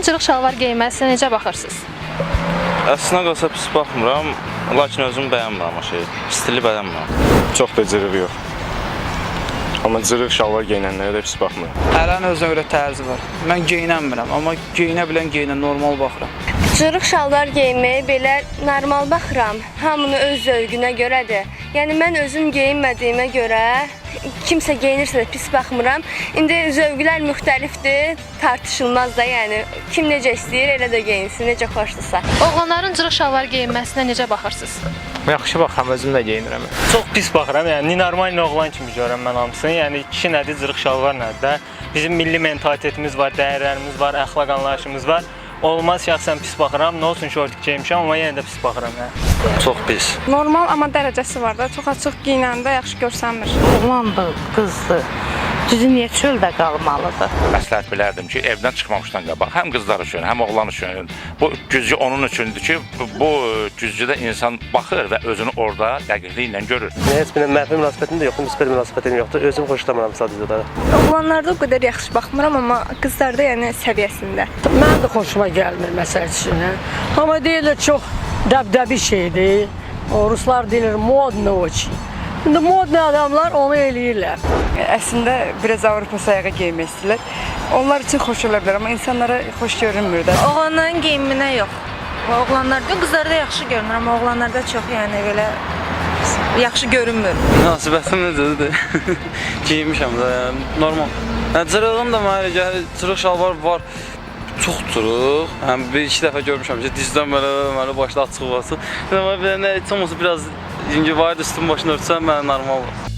cırıq şalvar geyinməsinə necə baxırsınız? Əslində qalsa pis baxmıram, lakin özüm bəyənmirəm o şeyi. Stili bəyənmirəm. Çox da cırıq yox. Amma cırıq şalvar geyinənlərə də pis baxmıram. Hərənin özünə görə tərzi var. Mən geyinəmirəm, amma geyinə bilən geyinə normal baxıram. Cırıq şalvar geyinməyə belə normal baxıram. Hamının öz zövqünə görədir. Yəni mən özüm geyinmədiyimə görə kimsə geyinirsə də pis baxmıram. İndi zövqlər müxtəlifdir, tartışılmaz da, yəni kim necə istəyir elə də geyinsin, necə xoşdursa. Oğlanların cırıq şalvar geyinməsinə necə baxırsınız? Yaxşı baxıram, özüm də geyinirəm. Çox pis baxıram. Yəni normal oğlan kimi görürəm mən hamısını. Yəni kişi nədir, cırıq şalvar nədir də? Bizim milli mentalitetimiz var, dəyərlərimiz var, əxlaq anlayışımız var. Olmaz şəxsən pis baxıram. Nə olsun şortik geymişəm, amma yenə də pis baxıram yəni. Çox pis. Normal, amma dərəcəsi var da. Çox açıq geyinəndə yaxşı görsənmir. Oğlandır, qızdır. Düzü niyə çöldə qalmalıdır? məsləhət bilərdim ki, evdən çıxmamışdan qabaq həm qızlar üçün, həm oğlan üçün bu güzgü onun üçündür ki, bu- bu güzgüdə insan baxır və özünü orada dəqiqliklə görür. Heç bir mənfi münasibətim də yoxdur, müsbət münasibətim yoxdur. Özüm xoşlamıram sadəcə də. Oğlanlarda o qədər yaxşı baxmıram, amma qızlarda yəni səviyyəsində. Mən də xoşuma gəlmir məsəl üçün. hə. Amma deyirlər çox dəbdəbi şeydir. O ruslar deyirlər modno очень. İndi modni adamlar onu eləyirlər. Əslində biraz Avropa sayağı geyinmək istəyirlər. Onlar üçün xoş ola bilər, amma insanlara xoş görünmür də. Oğlanların geyiminə yox. Oğlanlarda, qızlarda yaxşı görünür, amma oğlanlarda çox yəni belə yaxşı görünmür. Münasibətim necədir? Geyinmişəm də, yəni normal. Yəni cırığım da mənə gəlir, cırıq şalvar var. Çox cırıq. Həm bir iki dəfə görmüşəm ki, dizdən belə mənim başda açıq var. Amma belə nə heç olmasa biraz yüngü var, üstüm başını örtsəm mənə normal.